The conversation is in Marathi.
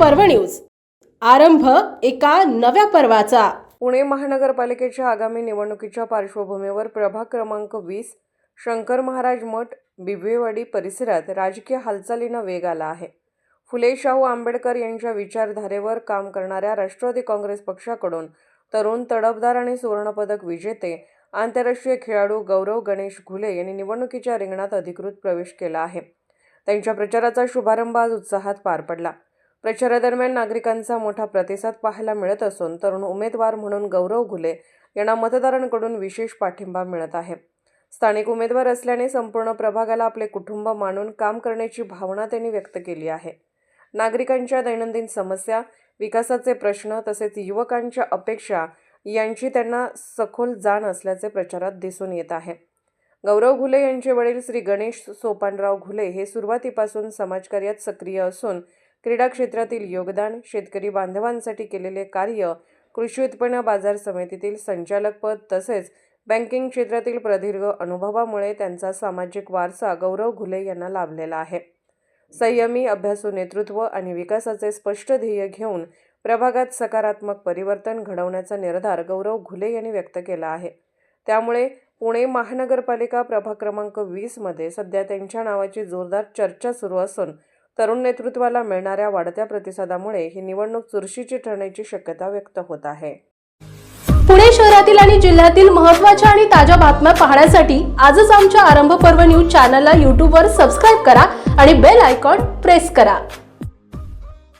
पर्व न्यूज. आरंभ एका नव्या पर्वाचा. पुणे महानगरपालिकेच्या आगामी निवडणुकीच्या पार्श्वभूमीवर प्रभाग क्रमांक वीस शंकर महाराज मठ बिबवेवाडी परिसरात राजकीय हालचालींना वेग आला आहे. फुले शाहू आंबेडकर यांच्या विचारधारेवर काम करणाऱ्या राष्ट्रवादी काँग्रेस पक्षाकडून तरुण तडफदार आणि सुवर्णपदक विजेते आंतरराष्ट्रीय खेळाडू गौरव गणेश घुले यांनी निवडणुकीच्या रिंगणात अधिकृत प्रवेश केला आहे. त्यांच्या प्रचाराचा शुभारंभ आज उत्साहात पार पडला. प्रचारादरम्यान नागरिकांचा मोठा प्रतिसाद पाहायला मिळत असून तरुण उमेदवार म्हणून गौरव घुले यांना मतदारांकडून विशेष पाठिंबा मिळत आहे. स्थानिक उमेदवार असल्याने संपूर्ण प्रभागाला आपले कुटुंब मानून काम करण्याची भावना त्यांनी व्यक्त केली आहे. नागरिकांच्या दैनंदिन समस्या विकासाचे प्रश्न तसेच युवकांच्या अपेक्षा यांची त्यांना सखोल जाण असल्याचे प्रचारात दिसून येत आहे. गौरव घुले यांचे वडील श्री गणेश सोपानराव घुले हे सुरुवातीपासून समाजकार्यात सक्रिय असून क्रीडा क्षेत्रातील योगदान शेतकरी बांधवांसाठी केलेले कार्य कृषी उत्पन्न बाजार समितीतील संचालकपद तसेच बँकिंग क्षेत्रातील प्रदीर्घ अनुभवामुळे त्यांचा सामाजिक वारसा गौरव घुले यांना लाभलेला आहे. संयमी अभ्यासू नेतृत्व आणि विकासाचे स्पष्ट ध्येय घेऊन प्रभागात सकारात्मक परिवर्तन घडवण्याचा निर्धार गौरव घुले यांनी व्यक्त केला आहे. त्यामुळे पुणे महानगरपालिका प्रभाग क्रमांक वीसमध्ये सध्या त्यांच्या नावाची जोरदार चर्चा सुरू असून तरुण नेतृत्वाला मिळणाऱ्या वाढत्या प्रतिसादामुळे ही निवडणूक चुरशीची ठरण्याची शक्यता व्यक्त होत आहे. पुणे शहरातील आणि जिल्ह्यातील महत्त्वाच्या आणि ताज्या बातम्या पाहण्यासाठी आजच आमच्या आरंभ पर्व न्यूज चॅनलला यूट्यूबवर सबस्क्राईब करा आणि बेल आयकॉन प्रेस करा.